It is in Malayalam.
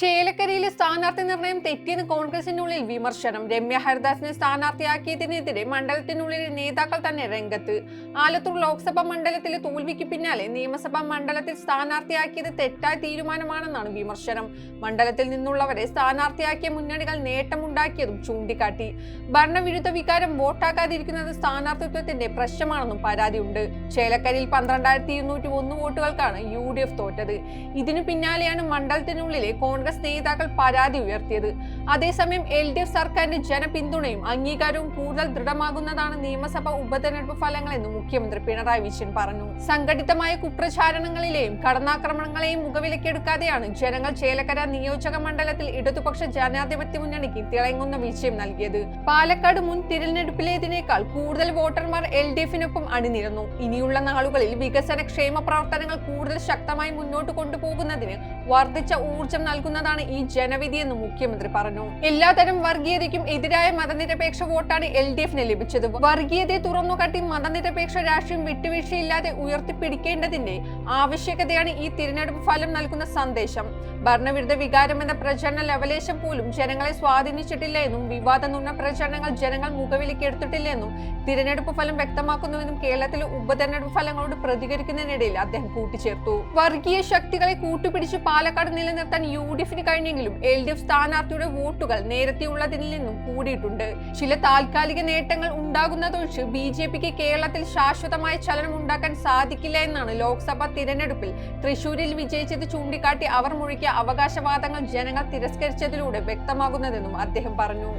ചേലക്കരയിലെ സ്ഥാനാർത്ഥി നിർണയം തെറ്റിയെന്ന് കോൺഗ്രസിനുള്ളിൽ വിമർശനം. രമ്യ ഹരിദാസിനെ സ്ഥാനാർത്ഥിയാക്കിയതിനെതിരെ മണ്ഡലത്തിനുള്ളിലെ നേതാക്കൾ തന്നെ രംഗത്ത് ആലത്തൂർ ലോക്സഭാ മണ്ഡലത്തിലെ തോൽവിക്ക് പിന്നാലെ നിയമസഭാ മണ്ഡലത്തിൽ സ്ഥാനാർത്ഥിയാക്കിയത് തെറ്റായ തീരുമാനമാണെന്നാണ് വിമർശനം. മണ്ഡലത്തിൽ നിന്നുള്ളവരെ സ്ഥാനാർത്ഥിയാക്കിയ മുന്നണികൾ നേട്ടമുണ്ടാക്കിയതും ചൂണ്ടിക്കാട്ടി. ഭരണവിരുദ്ധ വികാരം വോട്ടാക്കാതിരിക്കുന്നത് സ്ഥാനാർത്ഥിത്വത്തിന്റെ പ്രശ്നമാണെന്നും പരാതിയുണ്ട്. ചേലക്കരയിൽ പന്ത്രണ്ടായിരത്തി ഇരുന്നൂറ്റി ഒന്ന് വോട്ടുകൾക്കാണ് യു ഡി എഫ് തോറ്റത്. ഇതിനു പിന്നാലെയാണ് മണ്ഡലത്തിനുള്ളിലെ കോൺഗ്രസ് നേതാക്കൾ പരാതി ഉയർത്തിയത്. അതേസമയം എൽ ഡി എഫ് സർക്കാരിന്റെ ജനപിന്തുണയും അംഗീകാരവും കൂടുതൽ ദൃഢമാകുന്നതാണ് നിയമസഭാ ഉപതെരഞ്ഞെടുപ്പ് ഫലങ്ങളെന്ന് മുഖ്യമന്ത്രി പിണറായി വിജയൻ പറഞ്ഞു. സംഘടിതമായ കുപ്രചാരണങ്ങളിലെയും കടന്നാക്രമണങ്ങളെയും മുഖവിലക്കെടുക്കാതെയാണ് ജനങ്ങൾ ചേലക്കര നിയോജക മണ്ഡലത്തിൽ ഇടതുപക്ഷ ജനാധിപത്യ മുന്നണിക്ക് തിളങ്ങുന്ന വിജയം നൽകിയത്. പാലക്കാട് മുൻ തിരഞ്ഞെടുപ്പിലേതിനേക്കാൾ കൂടുതൽ വോട്ടർമാർ എൽ ഡി എഫിനൊപ്പം അണിനിരന്നു. ഇനിയുള്ള നാളുകളിൽ വികസന ക്ഷേമ പ്രവർത്തനങ്ങൾ കൂടുതൽ ശക്തമായി മുന്നോട്ട് കൊണ്ടുപോകുന്നതിന് വർദ്ധിച്ച ഊർജം നൽകുന്നതാണ് ഈ ജനവിധി എന്ന് മുഖ്യമന്ത്രി പറഞ്ഞു. എല്ലാതരം വർഗീയതയ്ക്കും എതിരായ മതനിരപേക്ഷ വോട്ടാണ് എൽ ഡി എഫിന് ലഭിച്ചത്. വർഗീയതയെ തുറന്നുകാട്ടി മതനിരപേക്ഷ രാഷ്ട്രീയം വിട്ടുവീഴ്ചയില്ലാതെ ഉയർത്തിപ്പിടിക്കേണ്ടതിന്റെ ആവശ്യകതയാണ് ഈ തിരഞ്ഞെടുപ്പ് ഫലം നൽകുന്ന സന്ദേശം. ഭരണവിരുദ്ധ വികാരം എന്ന പ്രചരണ ലവലേശം പോലും ജനങ്ങളെ സ്വാധീനിച്ചിട്ടില്ല എന്നും വിവാദ നുണ പ്രചരണങ്ങൾ ജനങ്ങൾ മുഖവിലേക്ക് എടുത്തിട്ടില്ല എന്നും തിരഞ്ഞെടുപ്പ് ഫലം വ്യക്തമാക്കുന്നുവെന്നും കേരളത്തിലെ ഉപതെരഞ്ഞെടുപ്പ് ഫലങ്ങളോട് പ്രതികരിക്കുന്നതിനിടയിൽ അദ്ദേഹം കൂട്ടിച്ചേർത്തു. വർഗീയ ശക്തികളെ കൂട്ടുപിടിച്ച് പാലക്കാട് നിലനിർത്താൻ യു ഡി എഫിന് കഴിഞ്ഞെങ്കിലും എൽ ഡി എഫ് സ്ഥാനാർത്ഥിയുടെ വോട്ടുകൾ നേരത്തെയുള്ളതിൽ നിന്നും കൂടിയിട്ടുണ്ട്. ചില താൽക്കാലിക നേട്ടങ്ങൾ ഉണ്ടാകുന്നതൊഴിച്ച് ബി ജെ പിക്ക് കേരളത്തിൽ ശാശ്വതമായ ചലനം ഉണ്ടാക്കാൻ സാധിക്കില്ല എന്നാണ് ലോക്സഭാ തിരഞ്ഞെടുപ്പിൽ തൃശൂരിൽ വിജയിച്ചത് ചൂണ്ടിക്കാട്ടി അവർ മുഴുകിയ അവകാശവാദങ്ങൾ ജനങ്ങൾ തിരസ്കരിച്ചതിലൂടെ വ്യക്തമാകുന്നതെന്നും അദ്ദേഹം പറഞ്ഞു.